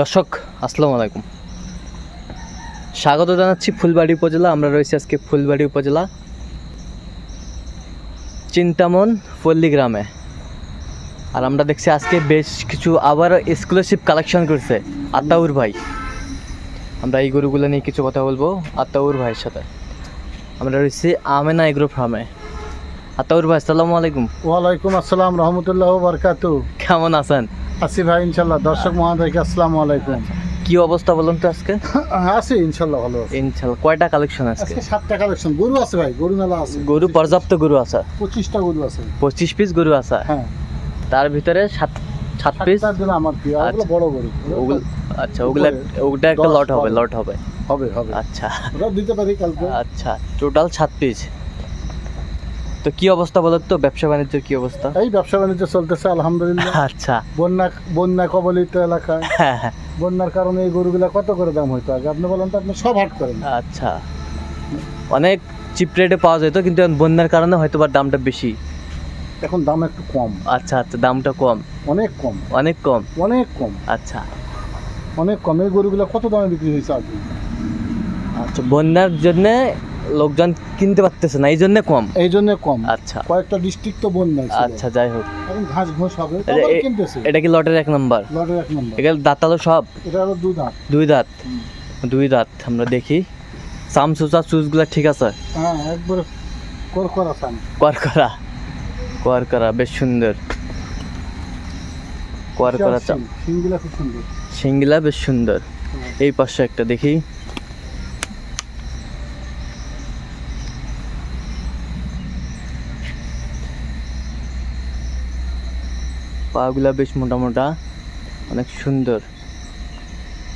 দর্শক আসসালামু আলাইকুম। স্বাগত জানাচ্ছি ফুলবাড়ি উপজেলা আমরা রয়েছি আজকে ফুলবাড়ি উপজেলা চিন্তামন পল্লী গ্রামে। আর আমরা দেখছি আজকে বেশ কিছু আবার স্কলারশিপ কালেকশন করছে আতাউর ভাই। আমরা এই গরুগুলো নিয়ে কিছু কথা বলব আতাউর ভাইয়ের সাথে। আমরা রয়েছি আমেনা এগ্রো ফার্মে। আতাউর ভাই আসসালামু আলাইকুম। ওয়ালাইকুম আসসালাম রহমতুল্লাহ বারকাতু কেমন আছেন? আছি ভাই ইনশাল্লাহ। দর্শক মহাদয়কে আসসালামু আলাইকুম। কি অবস্থা বলুন তো আজকে? আছি ইনশাল্লাহ ভালো আছি। ইনশাল্লাহ কয়টা কালেকশন আজকে? আজকে সাতটা কালেকশন গরু আছে ভাই গরু মেলা আছে। গরু পর্যাপ্ত গরু আছে? পঁচিশটা গরু আছে। পঁচিশ পিস গরু আছে? হ্যাঁ। তার ভিতরে সাত সাত পিস আমার প্রিয় ওগুলো আচ্ছা। বড় গরু। ওগুলো আচ্ছা ওগুলা ওটা একটা লট হবে লট হবে। হবে হবে। আচ্ছা। ওটা দিতে পারি কালকে। আচ্ছা টোটাল সাত পিস তো কি অবস্থা বলো তো? ব্যবসা বাণিজ্যের কি অবস্থা? এই ব্যবসা বাণিজ্য চলতেছে আলহামদুলিল্লাহ। আচ্ছা। বন্যা বন্যা কবলিত এলাকা হ্যাঁ হ্যাঁ। বন্যার কারণে এই গরুগুলা কত করে দাম হইতো আগে? আপনি বলেন তো আপনি সব হাট করেন। আচ্ছা। অনেক চিপ রেটে পাওয়া যেত কিন্তু এখন বন্যার কারণে হয়তো বা দামটা বেশি। এখন দাম একটু কম। আচ্ছা আচ্ছা দামটা কম। অনেক কম। অনেক কম? অনেক কম। আচ্ছা। অনেক কম। এই গরুগুলা কত দামে বিক্রি হয়েছে আগে? আচ্ছা বন্যার জন্য লোকজন কিনতে পারতেছে না এই জন্য কম? এই জন্য কম। আচ্ছা। কয়েকটা ডিস্ট্রিক্ট তো বন্যা ছিল। আচ্ছা যাই হোক। এখন ঘাস ঘোষ হবে। এটা- কিনতেছে। এটা কি লটের এক নম্বর? লটের এক নম্বর। এগুলো দাঁতালো সব? এটা হলো দুধ হাট দুই দাঁত? দুই দাঁত আমরা দেখি। সাম সুসা চুজগুলা ঠিক আছে? হ্যাঁ একবারে কর করা সান কর করা কর করা বেশ সুন্দর। কর করা চাম। সিংগুলা খুব সুন্দর। সিঙ্গিলা বেশ সুন্দর। এই পাশে একটা দেখি। পাগুলা বেশ মোটা মোটা অনেক সুন্দর।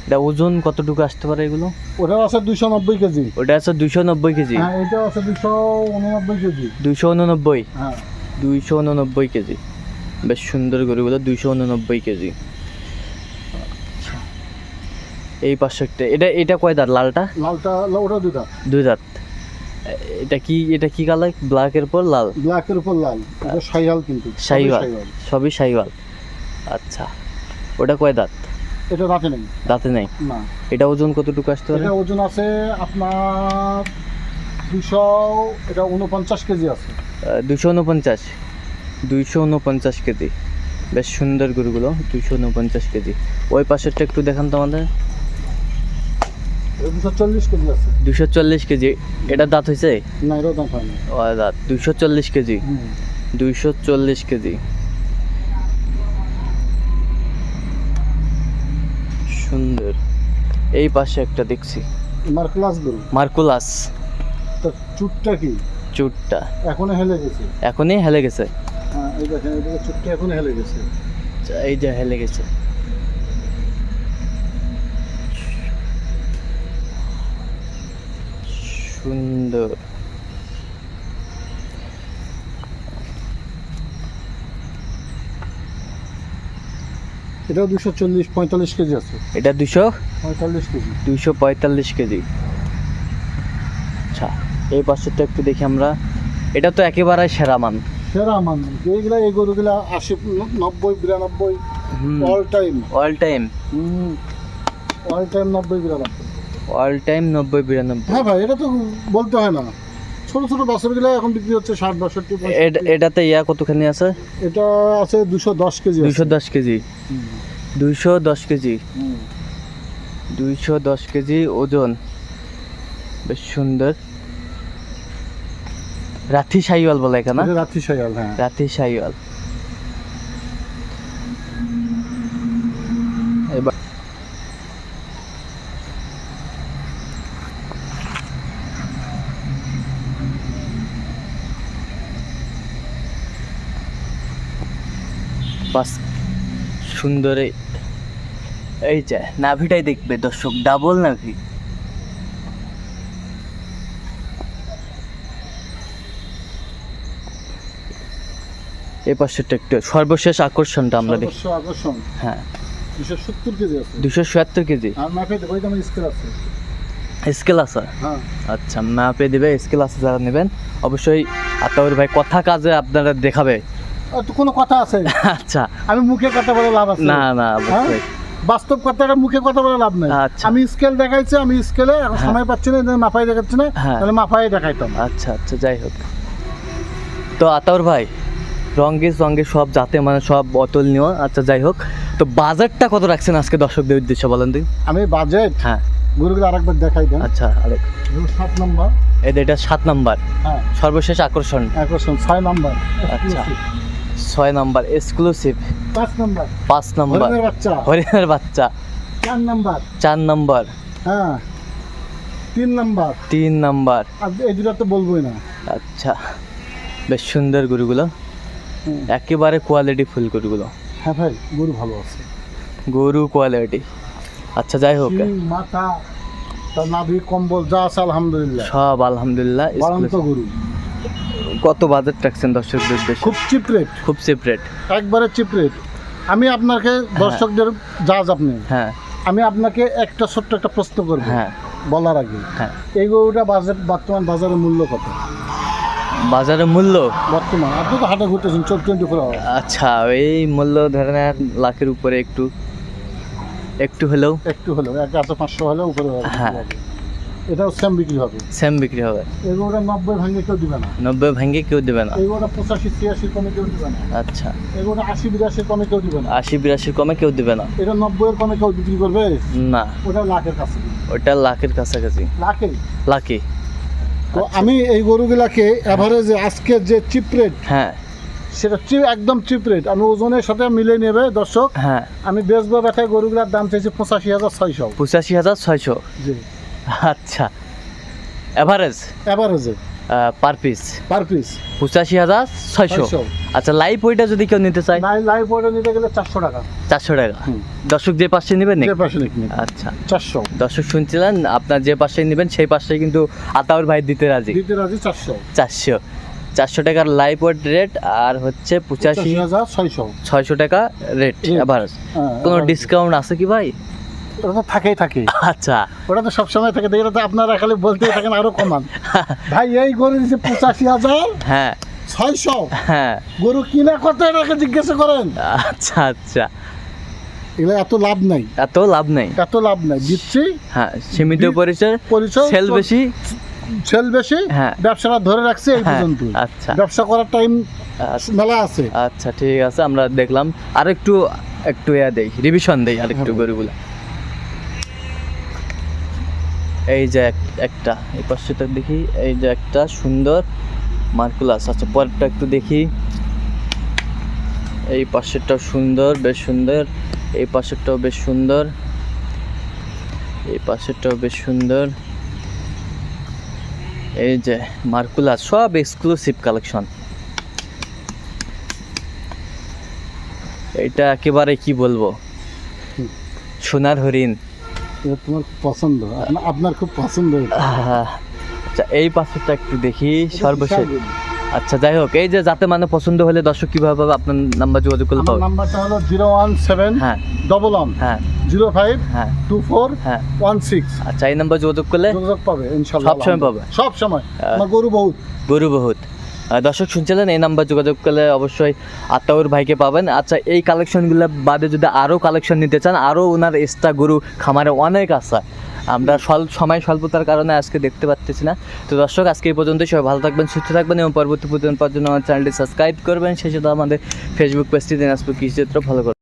এটা ওজন কতটুকু আসতে পারে এগুলো? ওটা আছে দুইশো নব্বই কেজি। ওটা আছে দুইশো নব্বই কেজি? হ্যাঁ এটা আছে দুইশো উননব্বই কেজি। দুইশো উননব্বই? হ্যাঁ। দুইশো উননব্বই কেজি। বেশ সুন্দর গরুগুলো দুইশো উননব্বই কেজি। এই পাশে একটা এটা এটা কয় দাঁত? লালটা? লালটা ওটা দুধ হাট দুই দাঁত। এটা কি এটা কি কালার? ব্ল্যাকের উপর লাল? ব্ল্যাকের উপর লাল। এটা সাইহাল কিন্তু শাহিওয়াল। সবই শাইওয়াল আচ্ছা। ওটা কয় দাঁত? এটা রাতে নেই। দাঁতে নেই? না। এটা ওজন কতটুকু আসতে পারে? এটা ওজন আছে আপনার দুশো এটা উনপঞ্চাশ কেজি আছে। দুশো উনপঞ্চাশ দুইশো উনপঞ্চাশ কেজি। বেশ সুন্দর গরুগুলো দুইশো উনপঞ্চাশ কেজি। ওই পাশেরটা একটু দেখান তো আমাদের। দুশো চল্লিশ কেজি আছে। দুশো চল্লিশ কেজি। এটা দাঁত হয়েছে না এটাও দাম হয় না। ও দাঁত। দুইশো চল্লিশ কেজি। দুইশো চল্লিশ কেজি। সুন্দর। এই পাশে একটা দেখছি। মার্কলাস গরু। মার্কুলাস। তার চুটটা কি? চুটটা। এখনও হেলে গেছে? এখনই হেলে গেছে? হ্যাঁ এই দেখেন এদিকে চুটটা এখনও হেলে গেছে। এই যে হেলে গেছে। সুন্দর। এটাও দুশো চল্লিশ পঁয়তাল্লিশ কেজি আছে। এটা দুশো পঁয়তাল্লিশ কেজি। দুইশো পঁয়তাল্লিশ কেজি। আচ্ছা এই পাশেরটা একটু দেখি আমরা। এটা তো একেবারে সেরা মান। সেরা মান। এইগুলা এই গরুগুলা আশি নব্বই বিরানব্বই all time all time all time নব্বই বিরানব্বই। অল টাইম নব্বই বিরানব্বই। হ্যাঁ ভাই এটা তো বলতে হয় না। ছোট ছোট বাছরগুলো এখন বিক্রি হচ্ছে ষাট বাষট্টি। এটাতে ইয়া কতখানি আছে? এটা আছে দুশো দশ কেজি। দুইশো দশ কেজি। দুইশো দশ কেজি। দুইশো দশ কেজি ওজন। বেশ সুন্দর। রাথি সাইওয়াল বলে এখানে রাত্রি সাইয়াল হ্যাঁ। রাথি সাইওয়াল। বাস সুন্দর এই- যে নাভিটাই দেখবে দর্শক ডাবল নাভি। এই পাশেরটা একটু সর্বশেষ আকর্ষণটা আমরা দেখি। আকর্ষণ? হ্যাঁ। দুশো সত্তর কেজি আছে। দুশো সত্তর কেজি। আর মাপে দেখো ওই স্কেল আছে। স্কেল আছে? হ্যাঁ। আচ্ছা ম্যাপে দেবে স্কেল আছে যারা নেবেন। অবশ্যই আতাউর ভাই কথা কাজে আপনারা দেখাবে। কোনো কথা আছে? আচ্ছা। আমি মুখে কথা বলে লাভ আছে। না না অবশ্যই। বাস্তব কথাটা মুখে কথা বলে লাভ নাই। আচ্ছা। আমি স্কেল দেখাইছি আমি স্কেলে হ্যাঁ। সময় পাচ্ছি না মাপাই দেখাচ্ছি না হ্যাঁ। তাহলে মাপাই দেখাইতাম। আচ্ছা আচ্ছা যাই হোক। তো আতাউর ভাই রঙ্গে সঙ্গে সব জাতে মানে সব বোতল নিও আচ্ছা যাই হোক। তো বাজারটা কত রাখছেন আজকে দর্শকদের উদ্দেশ্যে বলেন তুই আমি বাজেট? হ্যাঁ। গরুগুলো আরেকবার দেখাই দেন। আচ্ছা আরেক। সাত নম্বর। এটা সাত নাম্বার। হ্যাঁ। সর্বশেষ আকর্ষণ। আকর্ষণ ছয় নম্বর। আচ্ছা। ছয় নাম্বার এক্সক্লুসিভ পাঁচ নম্বর। পাঁচ নাম্বার। হরিণের বাচ্চা। চার নম্বর। চার নাম্বার। হ্যাঁ। তিন নম্বর। তিন নাম্বার। এই দুটো তো বলবোই না। আচ্ছা। বেশ সুন্দর গরুগুলো। একেবারে কোয়ালিটি ফুল গরুগুলো। হ্যাঁ ভাই গরু ভালো আছে। গরু কোয়ালিটি আচ্ছা যাই হোক। মাথা নাভি কম্বল যা আছে আলহামদুলিল্লাহ। সব আলহামদুলিল্লাহ। গরু। কত বাজেট রাখছেন দর্শকদের উদ্দেশ্যে? খুব চিপ রেট খুব চিপ রেট একবারে চিপ রেট আমি আপনাকে দর্শকদের জাজ আপনি হ্যাঁ। আমি আপনাকে একটা ছোট্ট একটা প্রশ্ন করব হ্যাঁ। বলার আগে। হ্যাঁ। এই গরুটা বাজার বর্তমান বাজারের মূল্য কত? বাজারের মূল্য? বর্তমান। আপনি তো হাটে ঘুরতেছেন চোখ টোয়েন্টি ফোর আচ্ছা এই মূল্য ধরে নেন লাখের উপরে একটু একটু হলেও একটু হলেও এক হাজার পাঁচশো হলেও উপরে হবে। হ্যাঁ। এটাও সেম বিক্রি হবে। সেম বিক্রি হবে। এই গরুটা নব্বই ভাঙে কেউ দিবে না। নব্বই ভেঙে কেউ দেবে না। এই গরুটা পঁচাশি ছিয়াশির কমে কেউ দিবে না। আচ্ছা। গরুটা আশি বিরাশির কমে কেউ দিবে না। আশি বিরাশির কমে কেউ দেবে না। এটা নব্বইয়ের কমে কেউ বিক্রি করবে? না। ওটা লাখের কাছে ওটা লাখের কাছাকাছি। লাখে লাকি তো আমি এই গরুগুলাকে অ্যাভারেজে আজকে যে চিপ রেট হ্যাঁ। সেটা চিপ একদম চিপ রেট আমি ওজনের সাথে মিলে নেবে দর্শক। হ্যাঁ। আমি বেচবো ব্যথায় গরুগুলার দাম চাইছি পঁচাশি হাজার ছয়শো। পঁচাশি হাজার ছয়শো। জি। আচ্ছা। এভারেজ অ্যাভারেজে পার পিস পার পিস পঁচাশি হাজার ছয়শো। আচ্ছা লাইভ ওইটা যদি কেউ নিতে চায়? লাইভ ওটা নিতে গেলে চারশো টাকা। চারশো টাকা। দর্শক যে পাশে নেবেন। আচ্ছা। চারশো। দর্শক শুনছিলেন আপনার যে পাশে নেবেন সেই পাশে কিন্তু আতাউর ভাই দিতে রাজি। দিতে রাজি চারশো। চারশো। চারশো টাকার লাইভ ওয়েট রেট আর হচ্ছে পঁচাশি হাজার ছয়শো। ছয়শো টাকা রেট। এভারেজ হ্যাঁ, কোনো ডিসকাউন্ট আছে কি ভাই? ওটা তো থাকেই থাকে আচ্ছা। ওটা তো সবসময় থাকে দেখে তো আপনারা খালি বলতেই থাকেন আরও কমান। ভাই এই গরু দিচ্ছে পঁচাশি হাজার হ্যাঁ। ছয়শো হ্যাঁ। গরু কিনা কত এটাকে জিজ্ঞাসা করেন? আচ্ছা আচ্ছা। এগুলো এত লাভ নাই। এত লাভ নেই। এত লাভ নাই। দিচ্ছি। হ্যাঁ সীমিত পরিচয় পরিচয় সেল বেশি। সেল বেশি হ্যাঁ। ব্যবসাটা ধরে রাখছে এই হ্যাঁ, পর্যন্ত। আচ্ছা। ব্যবসা করার টাইম আচ্ছা, মেলা আছে। আচ্ছা ঠিক আছে আমরা দেখলাম। আর একটু একটু ইয়া দেই রিভিশন দেই আর একটু হ্যাঁ। গরুগুলো। এই যে এক- একটা, এই পাশেটা দেখি, এই যে একটা সুন্দর মার্কুলাস আচ্ছা পরেরটা একটু দেখি। এই পাশেরটাও সুন্দর, বেশ সুন্দর। এই পাশেরটাও বেশ সুন্দর। এই পাশেরটাও বেশ সুন্দর। এই যে মার্কুলাস সব এক্সক্লুসিভ কালেকশন এটা একেবারে কি বলব? সোনার হরিণ। এটা তোমার খুব পছন্দ আপনার খুব পছন্দ আচ্ছা এই পাশেরটা একটু দেখি সর্বশেষ। আচ্ছা যাই হোক এই যে যাতে মানে পছন্দ হলে দর্শক কীভাবে পাবে আপনার নাম্বার যোগাযোগ করলে পাবে। নাম্বারটা হলো জিরো ওয়ান সেভেন হ্যাঁ। ডবল ওয়ান হ্যাঁ। জিরো ফাইভ হ্যাঁ। টু ফোর হ্যাঁ। One six. আচ্ছা এই নাম্বার যোগাযোগ করলে যোগাযোগ পাবে ইনশাল্লাহ সব সময় পাবে? সব সময় গরু বহুত। গরু বহুত। দর্শক শুনছিলেন, এই নাম্বার যোগাযোগ করলে অবশ্যই আত্মাউর ভাইকে পাবেন। আচ্ছা এই কালেকশনগুলো বাদে যদি আরও কালেকশন নিতে চান আরও ওনার এক্সট্রা গরু খামারে অনেক আছে। আমরা স্বল্প সময় স্বল্পতার কারণে আজকে দেখতে পাচ্ছি না। তো দর্শক, আজকে এই পর্যন্ত সবাই ভালো থাকবেন, সুস্থ থাকবেন এবং পরবর্তী পর্যন্ত আমার চ্যানেলটি সাবস্ক্রাইব করবেন। সেই সাথে আমাদের ফেসবুক পেজটি দিনাজপুর কৃষি ভালো ফলো করবেন।